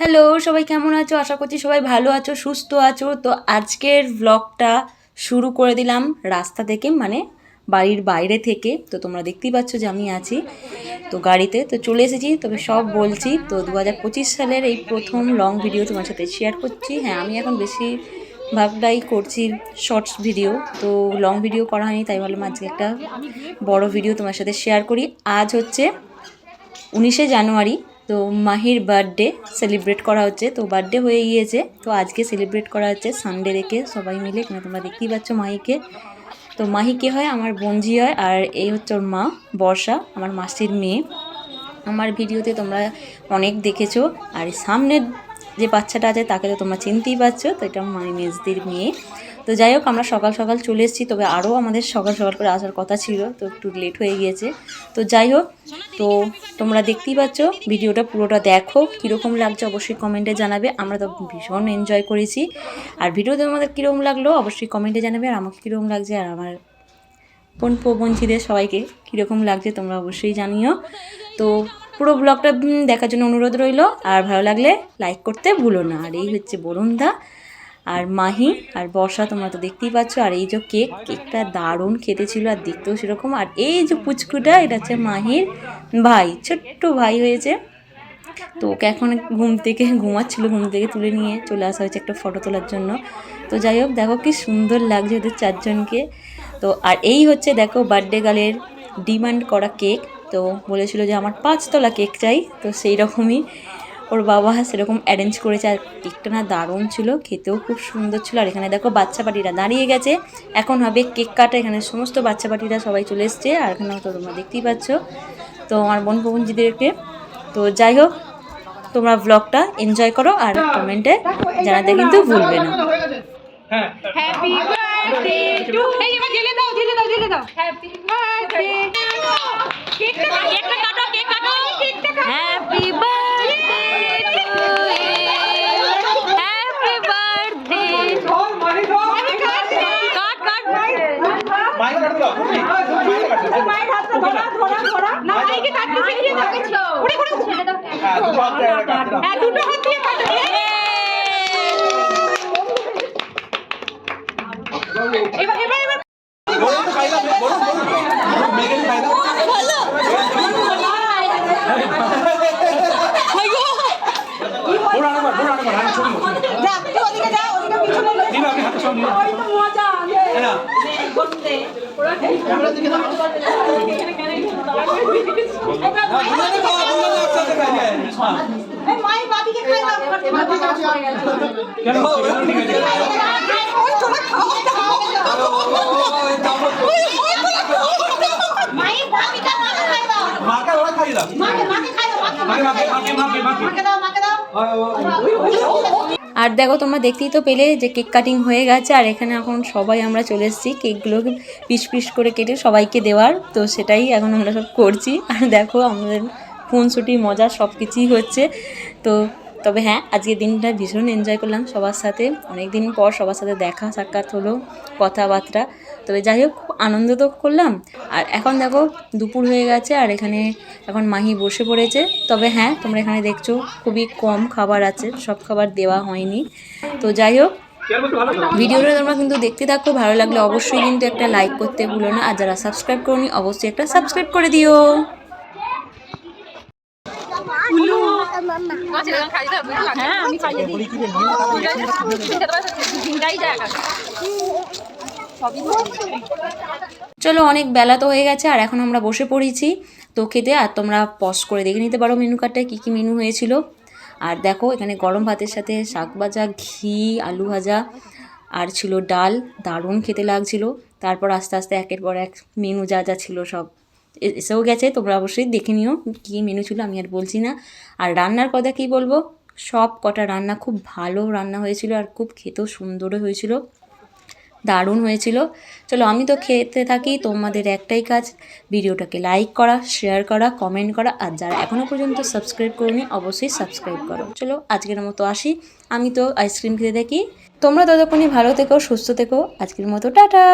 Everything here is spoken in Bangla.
হ্যালো সবাই কেমন আছো? আশা করছি সবাই ভালো আছো, সুস্থ আছো। তো আজকের ব্লগটা শুরু করে দিলাম রাস্তা থেকে মানে বাড়ির বাইরে থেকে। তো তোমরা দেখতেই পাচ্ছ যে আমি আছি তো গাড়িতে। তো চলে এসেছি, তবে সব বলছি। তো দু হাজার পঁচিশ সালের এই প্রথম লং ভিডিও তোমার সাথে শেয়ার করছি। হ্যাঁ আমি এখন বেশি ভাগটাই করছি শর্টস ভিডিও তো লং ভিডিও করা হয়নি, তাই ভাবলাম আজকে একটা বড় ভিডিও তোমার সাথে শেয়ার করি। আজ হচ্ছে উনিশে জানুয়ারি তো মাহির বার্থডে সেলিব্রেট করা হচ্ছে, তো বার্থডে হয়ে গিয়েছে। তো আজকে সেলিব্রেট করা হচ্ছে সানডে রেখে সবাই মিলে এখানে তোমরা দেখতেই পাচ্ছ মাহিকে। তো মাহি কে হয়? আমার বোনজি হয়, আর এই হচ্ছে ওর মা, বর্ষা, আমার মাসির মেয়ে। আমার ভিডিওতে তোমরা অনেক দেখেছ, আর সামনের যে বাচ্চাটা আছে তাকে তো তোমরা চিনতেই পারছ তো এটা মাই মেজদির মেয়ে। তো যাই হোক, আমরা সকাল সকাল চলে এসেছি। তবে আরও আমাদের সকাল সকাল করে আসার কথা ছিল, তো একটু লেট হয়ে গিয়েছে। তো যাই হোক, তো তোমরা দেখতেই পাচ্ছ, ভিডিওটা পুরোটা দেখো, কীরকম লাগছে অবশ্যই কমেন্টে জানাবে। আমরা তো ভীষণ এনজয় করেছি। আর ভিডিওতে তোমাদের কীরকম লাগল, অবশ্যই কমেন্টে জানাবে। আর আমাকে কীরকম লাগছে, আর আমার বোন প্রবঞ্চীদের সবাইকে কীরকম লাগছে, তোমরা অবশ্যই জানিও। তো পুরো ব্লগটা দেখার জন্য অনুরোধ রইল। আর ভালো লাগলে লাইক করতে ভুলো না। আর এই হচ্ছে বরুণদা। আর মাহি আর বর্ষা তোমরা তো দেখতেই পাচ্ছ, আর এই যে কেক, কেকটা দারুণ খেতে ছিল আর দেখতেও সেরকম। আর এই যে পুচকুটা, এটা হচ্ছে মাহির ভাই, ছোট্ট ভাই হয়েছে। তো ওকে এখন ঘুম থেকে, ঘুমাচ্ছিল ঘুম থেকে তুলে নিয়ে চলে আসা হয়েছে একটা ফটো তোলার জন্য। তো যাই হোক, দেখো কি সুন্দর লাগছে ওদের চারজনকে। তো আর এই হচ্ছে দেখো বার্থডে গার্লের ডিমান্ড করা কেক। তো বলেছিল যে আমার পাঁচতলা কেক চাই, তো সেই রকমই ওর বাবা সেরকম অ্যারেঞ্জ করেছে আর কেকটা না দারুণ ছিল খেতেও খুব সুন্দর ছিল। আর এখানে দেখো বাচ্চা পাটিরা দাঁড়িয়ে গেছে। এখন হবে কেক কাটা এখানে সমস্ত বাচ্চা পাটিরা সবাই চলে এসছে। আর এখানে তো তোমরা দেখতেই পাচ্ছ। তো আমার বোন বোনজিদেরকে তো যাই হোক তোমরা ব্লগটা এনজয় করো আর কমেন্টে জানাতে কিন্তু ভুলবে না। হ্যাপি বার্থডে টু এই এবার জেলে দাও জেলে দাও জেলে দাও। হ্যাপি বার্থডে কেকটা কাটো কেক কাটো। Happy birthday to happy birthday কাট কাট কাটতে শিখিয়ে দাও ওরে ওরে ছেড়ে দাও। হ্যাঁ দুটো হাত দিয়ে কাটো এবার এবার এবার। যা তুই ওদিকে যা ওদিকে পিছনে ওই তো মজা এই মাই বাবিকে খাই দাও মাই বাবিকে খাই দাও মাকে মাকে মাকে মাকে দাও মাকে দাও আর দেখো, তোমরা দেখতেই তো পেলে যে কেক কাটিং হয়ে গেছে, আর এখানে এখন সবাই আমরা চলে এসেছি। কেকগুলো পিস পিস করে কেটে সবাইকে দেওয়ার, তো সেটাই এখন আমরা সব করছি। আর দেখো, আমাদের ফোন ছুটি মজা সব কিছুই হচ্ছে। তো তবে হ্যাঁ আজকের দিনটা ভীষণ এনজয় করলাম সবার সাথে। অনেক দিন পর সবার সাথে দেখা, সাক্ষাৎ হলো, কথাবার্তা। তবে যাই হোক, খুব আনন্দ তো করলাম। আর এখন দেখো, দুপুর হয়ে গেছে আর এখানে এখন মাহি বসে পড়েছে। তবে হ্যাঁ তোমরা এখানে দেখছ, খুবই কম খাবার আছে, সব খাবার দেওয়া হয়নি। তো যাই হোক, ভিডিওটা তোমরা কিন্তু দেখতে থাকো, ভালো লাগলে অবশ্যই কিন্তু একটা লাইক করতে ভুলো না। আর যারা সাবস্ক্রাইব করনি, অবশ্যই একটা সাবস্ক্রাইব করে দিও। চলো, অনেক বেলা তো হয়ে গেছে, আর এখন আমরা বসে পড়েছি তো খেতে, আর তোমরা পজ করে দেখে নিতে পারো মেনু কার্ডটায় কী কী মেনু হয়েছিল। আর দেখো, এখানে গরম ভাতের সাথে শাক ভাজা, ঘি, আলু ভাজা, আর ছিল ডাল, দারুণ খেতে লাগছিল। তারপর আস্তে আস্তে একের পর এক মেনু যা যা ছিল সব এসেও গেছে, তোমরা অবশ্যই দেখে নিও কী মেনু ছিল, আমি আর বলছি না। আর রান্নার কথা কী বলব? সব কটা রান্না খুব ভালো রান্না হয়েছিল আর খুব খেতেও সুন্দরও হয়েছিল, দারুণ হয়েছিল। চলো, আমি তো খেতে থাকি, তোমাদের একটাই কাজ, ভিডিওটাকে লাইক করা শেয়ার করা কমেন্ট করা, আর যারা এখনও পর্যন্ত সাবস্ক্রাইব করনি, অবশ্যই সাবস্ক্রাইব করো। চলো, আজকের মতো আসি। আমি তো আইসক্রিম খেতে থাকি। তোমরা ততক্ষণই ভালো থেকো, সুস্থ থেকো। আজকের মতো, টাটা!